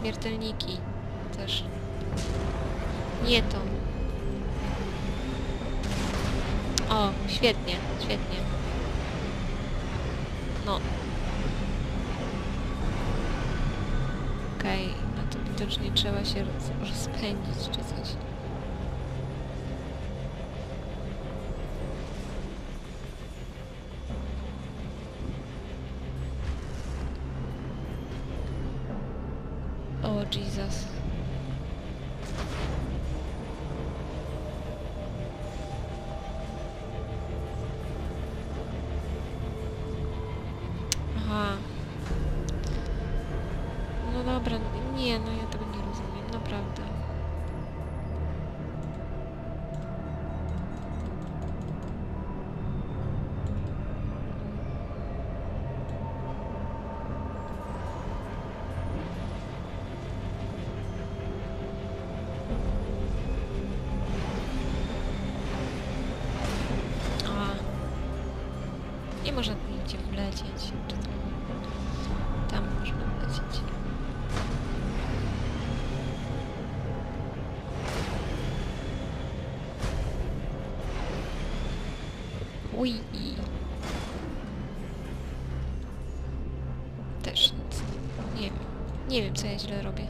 śmiertelniki też. Nie to. O, świetnie, świetnie. No. Okej, no to widocznie trzeba się roz, rozpędzić czy coś. O, Jesus. Nigdzie wlecieć. Tam, można wlecieć. Ui. Też nic. Nie wiem. Nie wiem, co ja źle robię.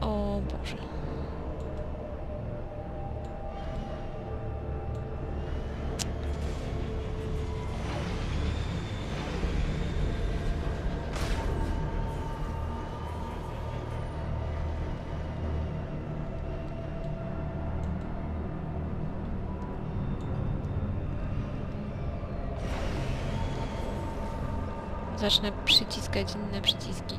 O Boże. Zacznę przyciskać inne przyciski.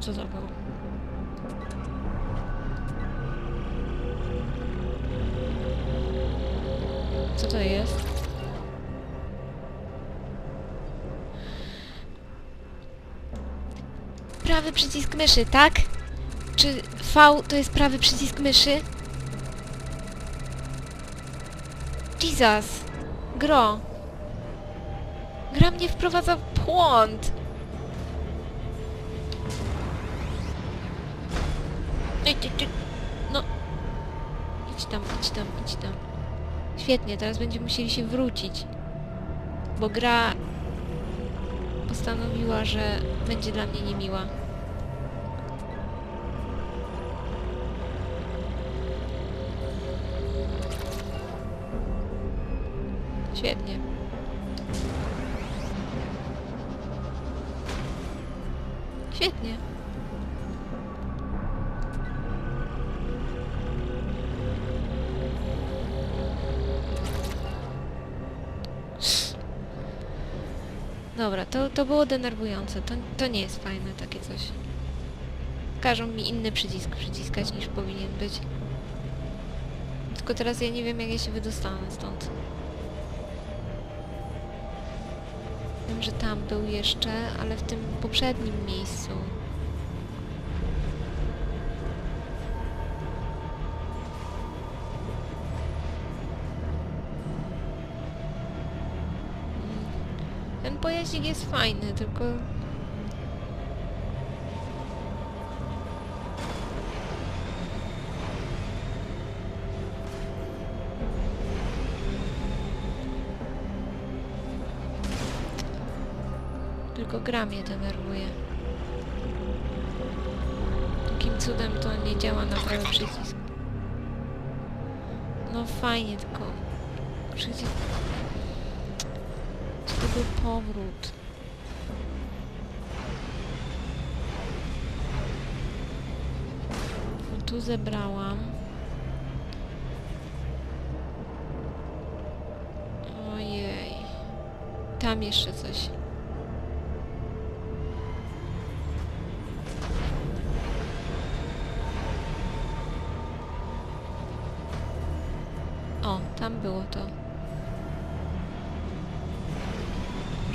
Co to było? Co to jest? Prawy przycisk myszy, tak? Czy V to jest prawy przycisk myszy? Jesus! Gro! Gra mnie wprowadza w błąd! No. Idź tam, idź tam, idź tam. Świetnie, teraz będziemy musieli się wrócić. Bo gra postanowiła, że będzie dla mnie niemiła. Świetnie. Świetnie. Dobra, to, to było denerwujące. To, to nie jest fajne takie coś. Każą mi inny przycisk przyciskać niż powinien być. Tylko teraz ja nie wiem jak ja się wydostanę stąd. Wiem, że tam był jeszcze, ale w tym poprzednim miejscu. Mm. Ten pojaździk jest fajny, tylko... Tylko gra mnie denerwuje. Jakim cudem to nie działa na prawy przycisk? No fajnie, tylko... Przycisk... Czy to był powrót? No tu zebrałam. Ojej. Tam jeszcze coś.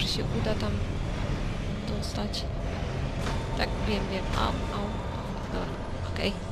Może się uda tam dostać. Tak, wiem, wiem. Au, au. Dobra, okej. Eee,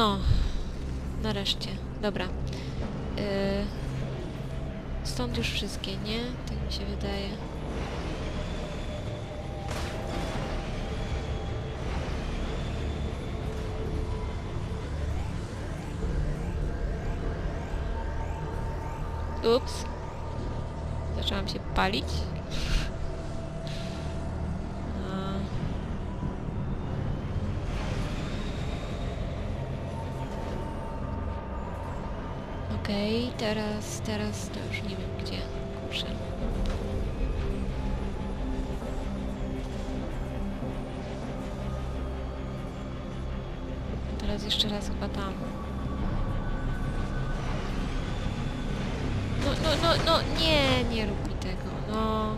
No, nareszcie. Dobra. Yy, stąd już wszystkie, nie? Tak mi się wydaje. Ups. Zaczęłam się palić. A. Okej, teraz, teraz to już nie wiem gdzie. Kurczę. Teraz jeszcze raz chyba tam. No, no, no, no, nie, nie rób mi tego, no.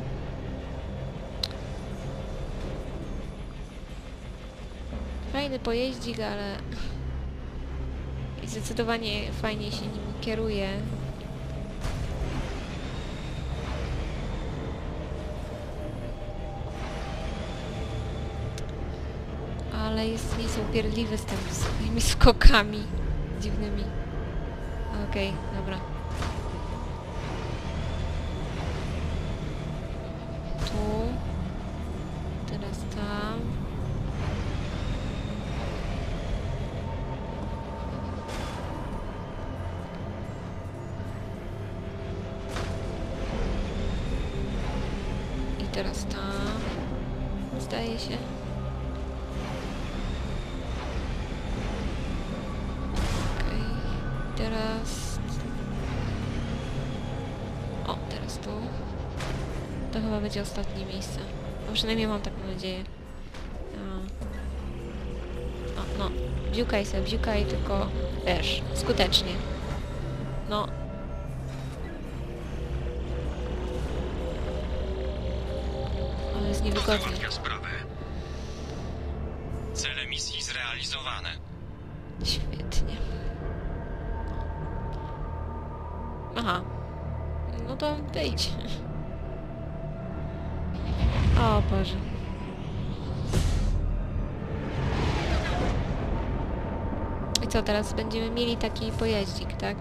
Fajny pojeździk, ale... I zdecydowanie fajnie się nim kieruje. Ale jest niesłupierdliwy z tymi swoimi skokami dziwnymi. Okej, dobra. Teraz tam. Zdaje się. Okej. Teraz... O, teraz tu. To chyba będzie ostatnie miejsce. No przynajmniej mam taką nadzieję. No, no. Bziukaj se, bziukaj, tylko wiesz, skutecznie. No. Jest niewygodnie. Cele misji zrealizowane. Świetnie. Aha. No to wyjdź. O Boże. I co, teraz będziemy mieli taki pojeździk, tak?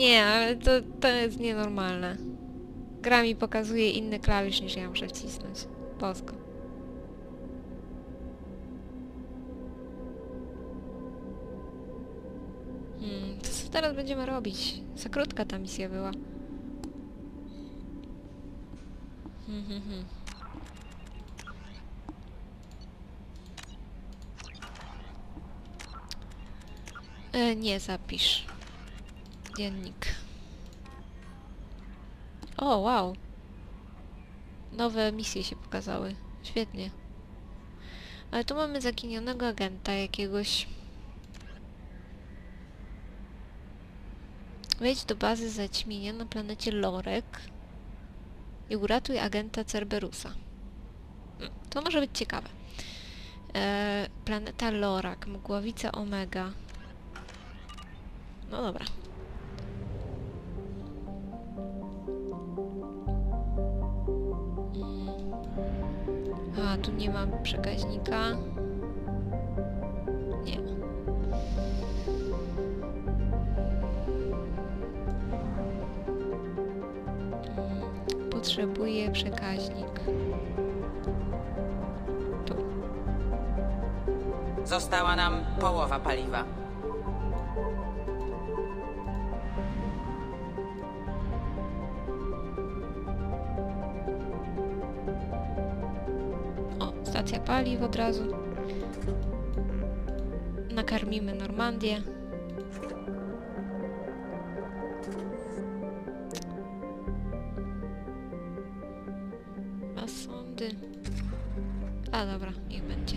Nie, ale to, to jest nienormalne. Gra mi pokazuje inny klawisz niż ja muszę wcisnąć. Polsko. Hmm, co teraz będziemy robić? Za krótka ta misja była. Hmm, hmm, hmm. E, nie zapisz. Dziennik. O, wow. Nowe misje się pokazały. Świetnie. Ale tu mamy zaginionego agenta jakiegoś. Wejdź do bazy zaćmienia na planecie Lorek i uratuj agenta Cerberusa. To może być ciekawe. E, planeta Lorak, mgławica Omega. No dobra. Tu nie mam przekaźnika. Nie. Potrzebuję przekaźnik. Tu. Została nam połowa paliwa. Stacja paliw od razu. Nakarmimy Normandię. A sądy. A dobra, niech będzie.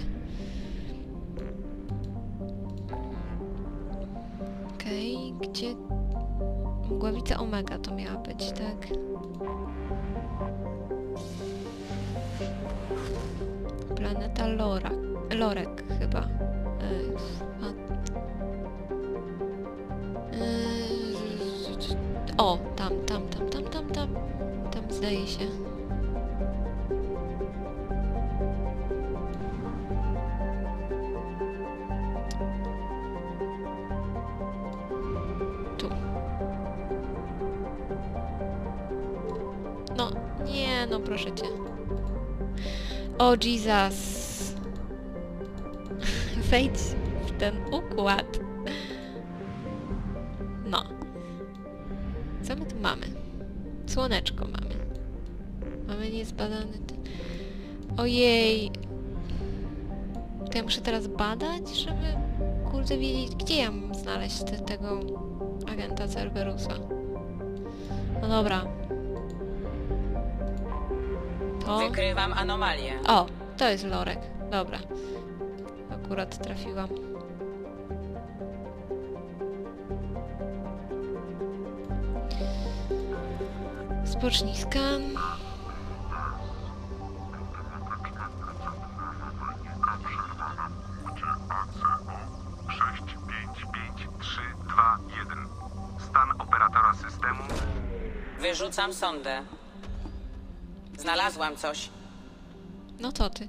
Okej, gdzie... Mgławica Omega to miała być, tak? Planeta Lora. Lorek chyba. A... Yy, o, tam, tam, tam, Zdaje się. Tu. No, nie, no proszę cię. O Jesus. Wejdź w ten układ. No. Co my tu mamy? Słoneczko mamy. Mamy niezbadany... Ojej. To ja muszę teraz badać, żeby kurde wiedzieć, gdzie ja mam znaleźć te, tego agenta Cerberusa. No dobra. To... Wykrywam anomalię. O, to jest lorek. Dobra. Akurat trafiłam. Spocznij skan. ACO 655321. Stan operatora systemu Wyrzucam sondę. Znalazłam coś. No to ty.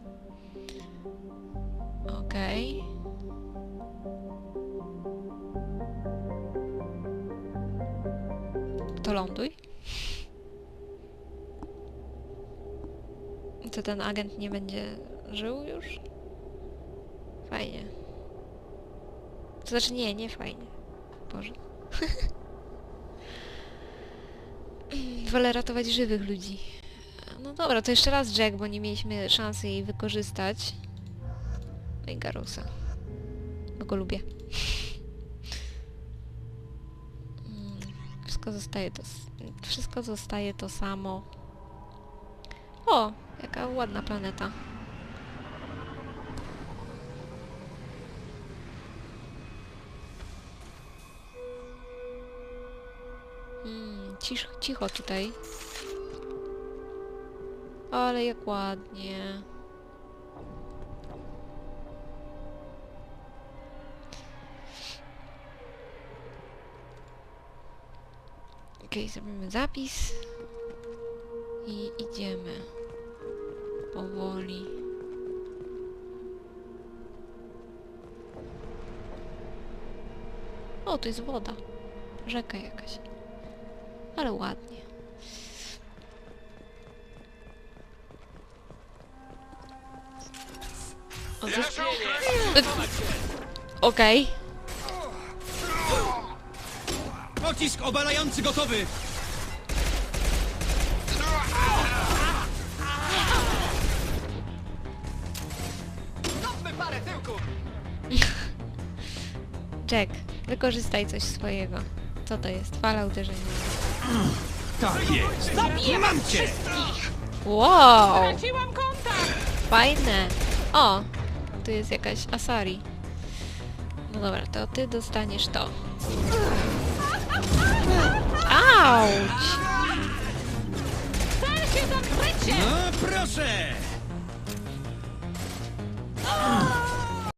Okej. To ląduj. To ten agent nie będzie żył już? Fajnie. To znaczy nie, nie fajnie. Boże. Wolę ratować żywych ludzi. No dobra, to jeszcze raz Jack, bo nie mieliśmy szansy jej wykorzystać. No i Garusa. Bo go lubię. Wszystko zostaje to... Wszystko zostaje to samo. O! Jaka ładna planeta. Mm, cicho, cicho tutaj. Ale jak ładnie. Okej, zrobimy zapis. I idziemy. Powoli. O, to jest woda. Rzeka jakaś. Ale ładnie. Okej. Pocisk obalający gotowy! Jack, wykorzystaj coś swojego. Co to jest? Fala uderzenia. Tak jest! Mam cię! Wow! Kontakt! Fajne! O! Tu jest jakaś Asari. No dobra, to ty dostaniesz to. Auć! No proszę!